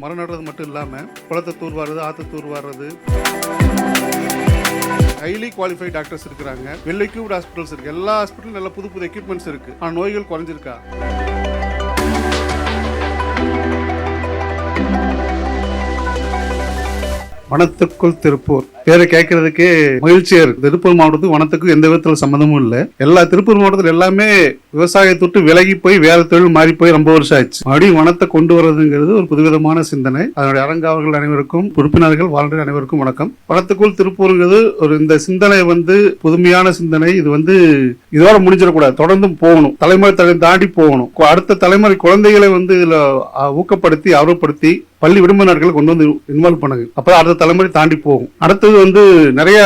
மரம் நடுறது மட்டும் இல்லாமல் குளத்தை தூர்வாடுறது ஆற்று தூர்வாடுறது ஹைலி குவாலிஃபைட் டாக்டர்ஸ் இருக்கிறாங்க. வெள்ளை எக்யூப்ட் ஹாஸ்பிட்டல்ஸ் இருக்கு. எல்லா ஹாஸ்பிட்டலும் நல்ல புது புது எக்யூப்மெண்ட்ஸ் இருக்கு. ஆனால் நோய்கள் குறைஞ்சிருக்கா? வனத்துக்குள் திருப்பூர். பேரை கேட்கறதுக்கே மகிழ்ச்சியா இருக்கு. திருப்பூர் மாவட்டத்துக்கு வனத்துக்கும் எந்த விதத்துல சம்மந்தமும் இல்லை. எல்லா திருப்பூர் மாவட்டத்தில் எல்லாமே விவசாயத்தொட்டு விலகி போய் வேற தொழில் மாறி போய் ரொம்ப வருஷம் ஆச்சு மறுபடியும் வனத்தை கொண்டு வர்றதுங்கிறது ஒரு புதுவிதமான சிந்தனை. அதனுடைய அரங்காவர்கள் அனைவருக்கும் உறுப்பினர்கள் வாழ்ந்த அனைவருக்கும் வணக்கம். வனத்துக்குள் திருப்பூருங்கிறது ஒரு இந்த சிந்தனை வந்து புதுமையான சிந்தனை. இது வந்து இதோட முடிஞ்சிடக்கூடாது. தொடர்ந்தும் போகணும். தலைமுறை தலை தாண்டி போகணும். அடுத்த தலைமுறை குழந்தைகளை வந்து இதுல ஊக்கப்படுத்தி ஆர்வப்படுத்தி பள்ளி விடுமுறை நாட்களை கொண்டு வந்து இன்வால்வ் பண்ணுங்க அப்போ அடுத்த தலைமுறை தாண்டி போகும். அடுத்தது வந்து நிறைய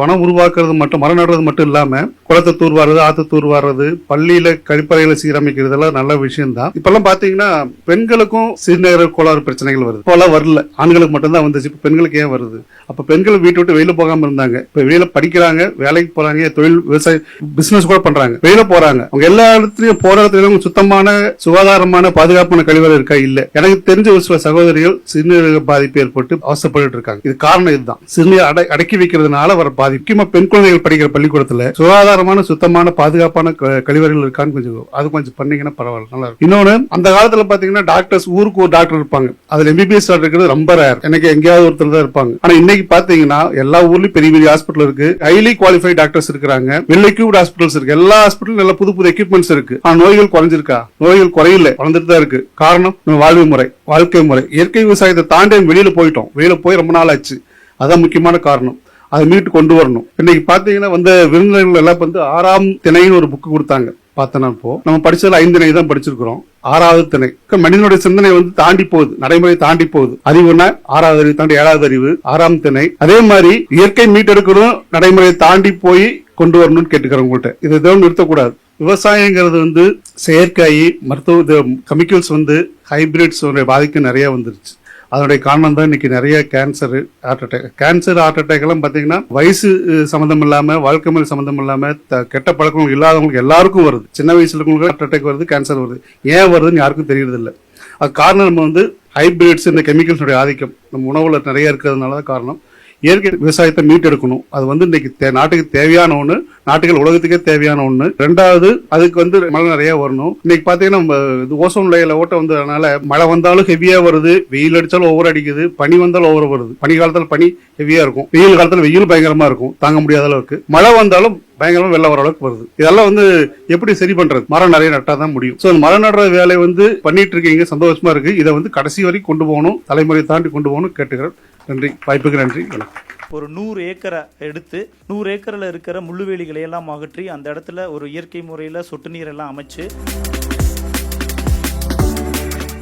வனம் உருவாக்குறது மட்டும் மரம் நடுறது மட்டும் இல்லாமல் குளத்தை தூர்வாடுறது ஆத்து தூர்வாடுறது பள்ளியில கழிப்பறைகளை சீரமைக்கிறது எல்லாம் நல்ல விஷயம் தான் இப்பெல்லாம் பாத்தீங்கன்னா பெண்களுக்கும் சிறுநீரக கோளாறு பிரச்சனைகள் வருது. இப்போலாம் வரல. ஆண்களுக்கு மட்டும்தான் வந்துச்சு. இப்ப பெண்களுக்கு ஏன் வருது? அப்ப பெண்கள் வீட்டை விட்டு வெளியில போகாம இருந்தாங்க. இப்ப வெளியில படிக்கிறாங்க வேலைக்கு போறாங்க தொழில் விவசாய பிசினஸ் கூட பண்றாங்க. வெளியில போறாங்க. அவங்க எல்லா இடத்துலயும் போற இடத்துலயும் சுத்தமான சுகாதாரமான பாதுகாப்பான கழிவறை இருக்கா? இல்ல. எனக்கு தெரிஞ்ச ஒரு சில சகோதரிகள் சிறுநீரக பாதிப்பு ஏற்பட்டு அவசப்பட்டு இருக்காங்க. இது காரணம் இதுதான். சிறுநீர் அடை அடக்கி வைக்கிறதுனால வர பாதிப்பு. முக்கியமா பெண் குழந்தைகள் படிக்கிற பள்ளிக்கூடத்துல சுகாதாரமான சுத்தமான பாதுகாப்பான க- கழிவறைகள் இருக்கான்னு கொஞ்சம் அது கொஞ்சம் பண்ணீங்கன்னா பரவாயில்ல நல்லா இருக்கும். இன்னொன்னு அந்த காலத்துல பாத்தீங்கன்னா டாக்டர்ஸ் ஊருக்கு ஒரு டாக்டர் இருப்பாங்க. அதுல எம்பிபிஎஸ் டாக்டர் இருக்கிறது ரொம்ப ரேர் எனக்கு எங்கேயாவது ஒருத்தர் தான் இருப்பாங்க. ஆனா இன்னைக்கு பாத்தீங்கன்னா எல்லா ஊர்லயும் பெரிய பெரிய ஹாஸ்பிட்டல் இருக்கு. ஹைலி குவாலிஃபைட் டாக்டர்ஸ் இருக்காங்க வெல் எக்யூப்ட் ஹாஸ்பிட்டல்ஸ் இருக்கு. எல்லா ஹாஸ்பிட்டலும் நல்ல புது புது எக்யூப்மெண்ட்ஸ் இருக்கு. ஆனா நோய்கள் குறைஞ்சிருக்கா? நோய்கள் குறையில. வளர்ந்துட்டு தான் இருக்கு. காரணம் நம்ம வாழ்வு முறை வாழ்க்கை முறை. இயற்கை விவசாயத்தை தாண்டி வெளியில போயிட்டோம். வெளியில போய் ரொம்ப நாள் ஆச்சு. அதான் முக்கியமான காரணம். அதை மீட்டு கொண்டு வரணும். இன்னைக்கு பாத்தீங்கன்னா வந்த விருந்தினர்கள் எல்லாம் வந்து ஆறாம் திணைன்னு ஒரு புக்கு கொடுத்தாங்க. பார்த்தேன் இப்போ. நம்ம படிச்சதுல ஐந்து திணை தான் படிச்சிருக்கிறோம். ஆறாவது திணை. மனிதனுடைய சிந்தனை வந்து தாண்டி போகுது. நடைமுறை தாண்டி போகுது. அறிவுனா ஆறாவது அறிவு தாண்டி ஏழாவது அறிவு. ஆறாம் திணை. அதே மாதிரி இயற்கை மீட்டெடுக்கணும் நடைமுறையை தாண்டி போய் கொண்டு வரணும்னு கேட்டுக்கிறேன் உங்கள்கிட்ட இது எதுவும் நிறுத்தக்கூடாது. விவசாயங்கிறது வந்து செயற்கை மருத்துவ கெமிக்கல்ஸ் வந்து ஹைபிரிட்ஸ் பாதிக்க நிறைய வந்துருச்சு. அதனுடைய காரணம் தான் இன்னைக்கு நிறைய cancer heart attack cancer heart attack எல்லாம் பாத்தீங்கன்னா வயசு சம்மந்தம் இல்லாம வாழ்க்கை முறை சம்மந்தம் இல்லாம த- கெட்ட பழக்கம் இல்லாதவங்களுக்கு எல்லாருக்கும் வருது. சின்ன வயசுல இருக்கவங்களுக்கு ஹார்ட் அட்டாக் வருது கேன்சர் வருது. ஏன் வருதுன்னு யாருக்கும் தெரியறது இல்லை அது காரணம் நம்ம வந்து ஹைபிரிட்ஸ் இந்த கெமிக்கல்ஸுடைய ஆதிக்கம். நம்ம உணவுல நிறைய இருக்கிறதுனால தான் காரணம். இயற்கை விவசாயத்தை மீட்டெடுக்கணும். அது வந்து இன்னைக்கு தே- நாட்டுக்கு தேவையான ஒண்ணு நாட்டுகள் உலகத்துக்கே தேவையான ஒன்று ரெண்டாவது அதுக்கு வந்து மழை நிறைய வரணும். இன்னைக்கு பார்த்தீங்கன்னா நம்ம இது ஓசோன் லேயர்ல ஓட்ட வந்ததுனால மழை வந்தாலும் ஹெவியா வருது. வெயில் அடிச்சாலும் ஓவர் அடிக்குது. பனி வந்தாலும் ஓவர் வருது. பனி காலத்தில் பனி ஹெவியா இருக்கும். வெயில் காலத்துல வெயில் பயங்கரமா இருக்கும். தாங்க முடியாத அளவுக்கு. மழை வந்தாலும் பயங்கரமா வெள்ளம் வர அளவுக்கு வருது. இதெல்லாம் வந்து எப்படி சரி பண்றது? மரம் நிறைய நட்டா தான் முடியும் சோ மரம் நடுற வேலை வந்து பண்ணிட்டு இருக்கீங்க. சந்தோஷமா இருக்கு. இதை வந்து கடைசி வரைக்கும் கொண்டு போகணும். தலைமுறை தாண்டி கொண்டு போகணும். கேட்டுக்கிறேன். நன்றி. வாய்ப்புக்கு நன்றி. வணக்கம். ஒரு நூறு ஏக்கரை எடுத்து நூறு ஏக்கரில் இருக்கிற முள்ளுவேலிகளை எல்லாம் அகற்றி அந்த இடத்துல ஒரு இயற்கை முறையில் சொட்டு நீர் எல்லாம் அமைச்சு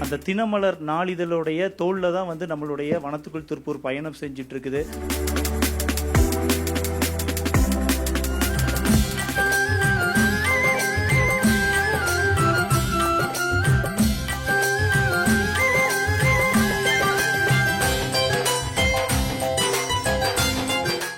அந்த தினமலர் நாளிதழுடைய தோளில் தான் வந்து நம்மளுடைய வனத்துக்குள் திருப்பூர் பயணம் செஞ்சிட்ருக்குது